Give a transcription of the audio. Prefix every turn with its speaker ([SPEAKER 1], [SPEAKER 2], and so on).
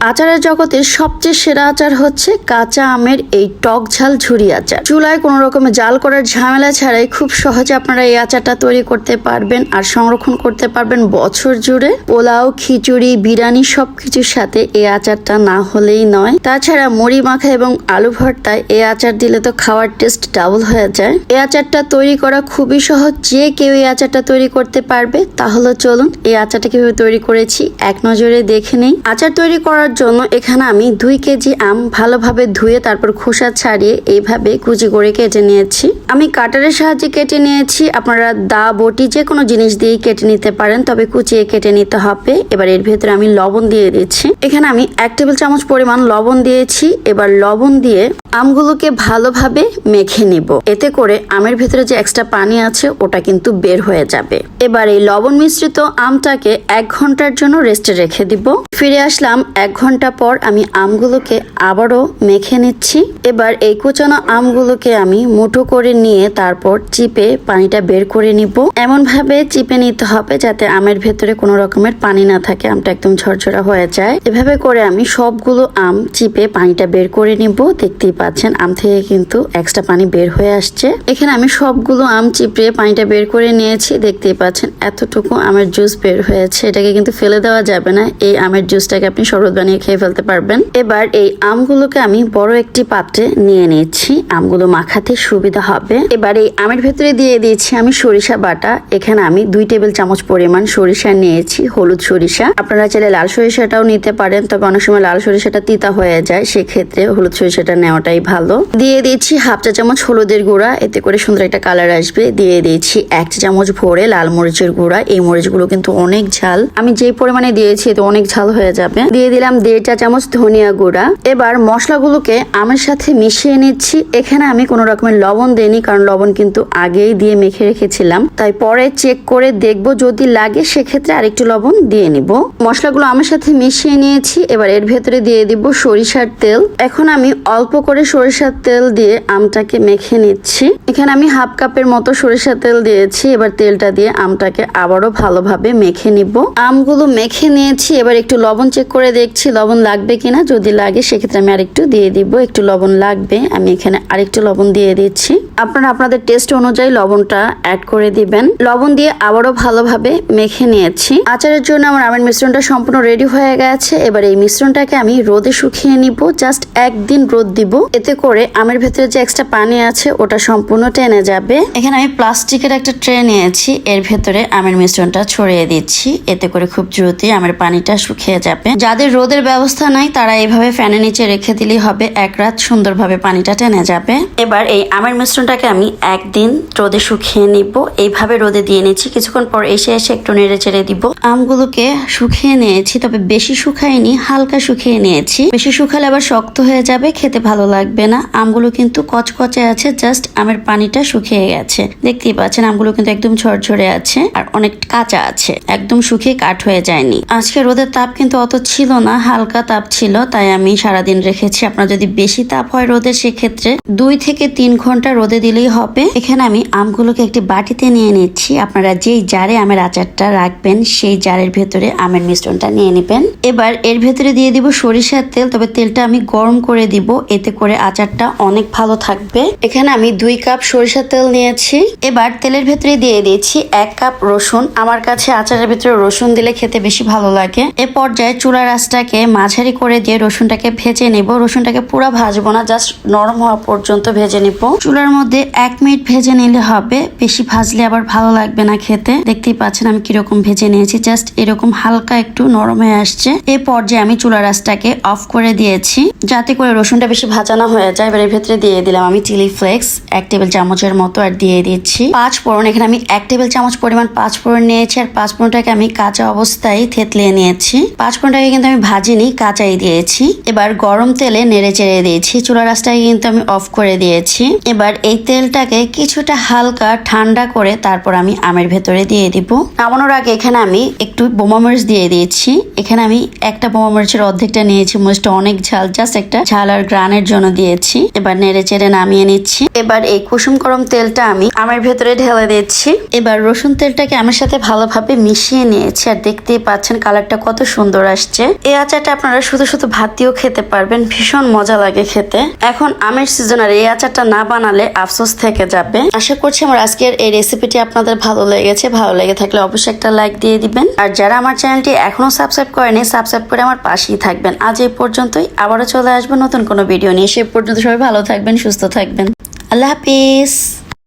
[SPEAKER 1] আচারের জগতের সবচেয়ে সেরা আচার হচ্ছে কাঁচা আমের এই টক ঝাল ঝুরি আচার। চুলায় কোনো রকমের জাল করার ঝামেলা ছাড়াই খুব সহজে আপনারা এই আচারটা তৈরি করতে পারবেন আর সংরক্ষণ করতে পারবেন বছর জুড়ে। পোলাও, খিচুড়ি, বিরিয়ানি সবকিছুর সাথে এই আচারটা না হলেই নয়। তাছাড়া মুড়ি মাখা এবং আলু ভর্তায় এই আচার দিলে তো খাওয়ার টেস্ট ডাবল হয়ে যায়। এই আচারটা তৈরি করা খুবই সহজ। যে কেউ এই আচারটা তৈরি করতে পারবে, তাহলে চলুন এই আচারটা কীভাবে তৈরি করেছি, এক নজরে দেখে নেই। আচার তৈরি করার জন্য এখানে আমি দুই কেজি আম ভালোভাবে ধুয়ে তারপর খোসা ছাড়িয়ে এইভাবে কুচি করে কেটে নিয়েছি। আমি কাটারের সাহায্যে কেটে নিয়েছি। আপনারা দা, বটি যে কোনো জিনিস দিয়েই কেটে নিতে পারেন, তবে কুচিয়ে কেটে নিতে হবে। এবার এর ভেতরে আমি লবণ দিয়ে দিচ্ছি। এখানে আমি এক টেবিল চামচ পরিমাণ লবণ দিয়েছি। এবার লবণ দিয়ে আমগুলোকে ভালোভাবে মেখে নিব। এতে করে আমের ভেতরে যে এক্সট্রা পানি আছে, ওটা কিন্তু বের হয়ে যাবে। এবার এই লবণ মিশ্রিত আমটাকে এক ঘণ্টার জন্য রেস্টে রেখে দিব। ফিরে আসলাম এক ঘণ্টা পর আমি আমগুলোকে আবারও মেখে নিচ্ছি। এবার এই কুচানো আমগুলোকে আমি মুঠো করে নিয়ে তারপর চিপে পানিটা বের করে নিব। এমন ভাবে চিপে নিতে হবে যাতে আমের ভেতরে কোনো রকমের পানি না থাকে, আমটা একদম ঝরঝরা হয়ে যায়। এভাবে করে আমি সবগুলো আম চিপে পানিটা বের করে নিব। দেখতেই পাচ্ছেন, আম থেকে কিন্তু এক্সট্রা পানি বের হয়ে আসছে। এখানে আমি সবগুলো আম চিপড়ে পানিটা বের করে নিয়েছি। দেখতেই পাচ্ছেন, এতটুকু আমের জুস বের হয়েছে। এটাকে কিন্তু ফেলে দেওয়া যাবে না। এই আমের জুসটাকে আপনি শরবত বানিয়ে খেয়ে ফেলতে পারবেন। এবার এই আমগুলোকে আমি বড় একটি পাত্রে নিয়ে নিচ্ছি আমগুলো মাখাতে সুবিধা হবে। এবার এই আমের ভেতরে দিয়ে দিয়েছি আমি সরিষা বাটা। এখানে আমি দুই টেবিল চামচ পরিমাণ সরিষা নিয়েছি, হলুদ সরিষা। আপনারা চাইলে লাল সরিষাটাও নিতে পারেন, তবে অনেক সময় লাল সরিষাটা তিতা হয়ে যায়, সেক্ষেত্রে হলুদ সরিষাটা নেওয়াটাই ভালো। দিয়ে দিয়েছি হাফ চা চামচ হলুদের গুঁড়া, এতে করে সুন্দর একটা কালার আসবে। দিয়ে দিয়েছি এক চা চামচ ভরে লাল মরিচের গুঁড়া। এই মরিচগুলো কিন্তু অনেক ঝাল। আমি যে পরিমাণে দিয়েছি, এতে অনেক ঝাল হয়ে যাবে। দিয়ে দিলাম দেড় চা চামচ ধনিয়া গুঁড়া। এবার মশলাগুলোকে আমের সাথে মিশিয়ে নিচ্ছি। এখানে আমি কোনো রকমের লবণ দেইনি, কারণ লবণ কিন্তু আগেই দিয়ে মেখে রেখেছিলাম। তাই পরে চেক করে দেখব, যদি লাগে সেক্ষেত্রে আরেকটু লবণ দিয়ে নিব। মশলাগুলো আমার সাথে মিশিয়ে নিয়েছি। এবার এর ভেতরে দিয়ে দিব সরিষার তেল। এখন আমি অল্প করে সরিষার তেল দিয়ে আমটাকে মেখে নিচ্ছি। এখানে আমি হাফ কাপের মতো সরিষার তেল দিয়েছি। এবার তেলটা দিয়ে আমটাকে আবারও ভালোভাবে মেখে নিব। আমগুলো মেখে নিয়েছি। এবার একটু লবণ চেক করে দেখছি লবণ লাগবে কিনা যদি লাগে, সেক্ষেত্রে আমি আরেকটু দিয়ে দিব। একটু লবণ লাগবে, আমি এখানে আরেকটু লবণ দিয়ে দিচ্ছি। আপনারা আপনাদের টেস্ট অনুযায়ী লবণটা অ্যাড করে দিবেন। লবণ দিয়ে আবারও ভালোভাবে মেখে নিয়েছি। আচারের জন্য আমার আমের মিশ্রণটা সম্পূর্ণ রেডি হয়ে গেছে। এবার এই মিশ্রণটাকে আমি রোদে শুকিয়ে নিব। জাস্ট একদিন রোদ দিব। এতে করে আমের ভেতরে যে এক্সট্রা পানি আছে, ওটা সম্পূর্ণ টেনে যাবে। এখানে আমি প্লাস্টিকের একটা ট্রে নিয়েছি। এর ভেতরে আমের মিশ্রণটা ছড়িয়ে দিচ্ছি। এতে করে খুব দ্রুতই আমের পানিটা শুকিয়ে যাবে। যাদের রোদের ব্যবস্থা নাই, তারা এইভাবে ফ্যানের নিচে রেখে দিলেই হবে। এক রাত সুন্দরভাবে পানিটা টেনে যাবে। এবার এই আমের মিশ্রণটাকে আমি একদিন রোদে শুকিয়ে নিব। এইভাবে রোদে দিয়ে নিচ্ছি। কিছুক্ষণ পর এসে এসে একটু নেড়ে চেড়ে দিব। আমগুলোকে শুকিয়ে নিয়েছি, তবে বেশি শুকায়নি, হালকা শুকিয়ে নিয়েছি। বেশি শুকালে আবার শক্ত হয়ে যাবে, খেতে ভালো লাগবে না। আমগুলো কিন্তু কচকচে আছে, জাস্ট আমের পানিটা শুকিয়ে গেছে। দেখতেই পাচ্ছেন, আমগুলো কিন্তু একদম ঝরঝরে আছে, আর অনেক কাঁচা আছে। একদম শুকিয়ে কাঠ হয়ে যায়নি। আজকে রোদের তাপ কিন্তু অত ছিল না হালকা তাপ ছিল, তাই আমি সারাদিন রেখেছি। আপনার যদি বেশি তাপ হয় রোদের সেক্ষেত্রে দুই থেকে তিন ঘণ্টা রোদে দিলেই হবে। এখানে আমি আমগুলোকে একটি বাটিতে নিয়ে নিচ্ছি। আপনারা যেই জারে আমের আচারটা রাখবেন, সেই জারের ভেতরে আমের মিশ্রণটা নিয়ে নেবেন। এবার এর ভেতরে দিয়ে দিব সরিষার তেল, তবে তেলটা আমি গরম করে দিব। এতে করে আচারটা অনেক ভালো থাকবে। এখানে আমি দুই কাপ সরিষার তেল নিয়েছি। এবার তেলের ভেতরে দিয়ে দিয়েছি এক কাপ রসুন। আমার কাছে আচারের ভেতরে রসুন দিলে খেতে বেশি ভালো লাগে। এ পর্যায়ে চুলা রাসটাকে মাঝারি করে দিয়ে রসুনটাকে ভেজে নেব। রসুনটাকে পুরো ভাজবো না জাস্ট নরম হওয়া পর্যন্ত ভেজে নিব। চুলার মধ্যে এক মিনিট ভেজে নিলে হবে। বেশি ভাজলে আবার ভালো লাগবে না খেতে। দেখতেই পাচ্ছেন আমি কীরকম ভেজে নিয়েছি। জাস্ট এরকম হালকা একটু নরম হয়ে আসছে। এ পর্যায়ে আমি চুলা রাসটাকে অফ করে দিয়েছি। যাতে করে রসুনটা বেশি ভাজা না হয়ে যায়। এবার এর ভেতরে দিয়ে দিলাম আমি চিলি ফ্লেক্স এক টেবিল চামচের মতো আর দিয়ে দিচ্ছি। পাঁচ ফোড়ন, এখানে আমি এক টেবিল চামচ পরিমাণ পাঁচ ফোড়ন নিয়েছি। আর পাঁচ ফোড়নটাকে আমি কাঁচা অবস্থায় থেতলিয়ে নিয়েছি। পাঁচ ফোড়নটাকে কিন্তু আমি ভাজিনি কাঁচাই দিয়েছি। এবার গরম তেলে নেড়ে চেড়ে দিয়েছি। চুলা রাসটাকে কিন্তু আমি অফ করে দিয়েছি। এবার এই তেলটাকে কিছুটা হালকা ঠান্ডা করে তারপর আমি আমের ভেতরে দিয়ে দিব। নামানোর আগে এখানে আমি একটু বোমা মরিচ দিয়ে দিয়েছি। এখানে আমি একটা বোমা মরিচের অর্ধেকটা নিয়েছি। মরিচটা অনেক ঝাল জাস্ট একটা ঝাল আর গ্রানের জন্য দিয়েছি। এবার নেড়ে চেড়ে নামিয়ে নিচ্ছি। এবার এই কুসুম গরম তেলটা আমি আমের ভেতরে ঢেলে দিচ্ছি। এবার রসুন তেলটাকে আমার সাথে ভালোভাবে মিশিয়ে নিয়েছি। আর দেখতেই পাচ্ছেন কালারটা কত সুন্দর আসছে। এই আচারটা আপনারা শুধু শুধু ভাত দিয়েও খেতে পারবেন, ভীষণ মজা লাগে খেতে। এখন আমের সিজন আর এই আচারটা না বানালে আফসোস থেকে যাবে। আশা করছি আমার আজকের এই রেসিপিটি আপনাদের ভালো লেগেছে। ভালো লেগে থাকলে অবশ্যই একটা লাইক দিয়ে দিবেন। আর যারা আমার চ্যানেলটি এখনও সাবস্ক্রাইব করেনি সাবস্ক্রাইব করে আমার পাশেই থাকবেন। আজ এই পর্যন্তই, আবারও চলে আসব নতুন কোনো ভিডিও নিয়ে। সে পর্যন্ত সবাই ভালো থাকবেন, সুস্থ থাকবেন। আল্লাহ হাফিজ।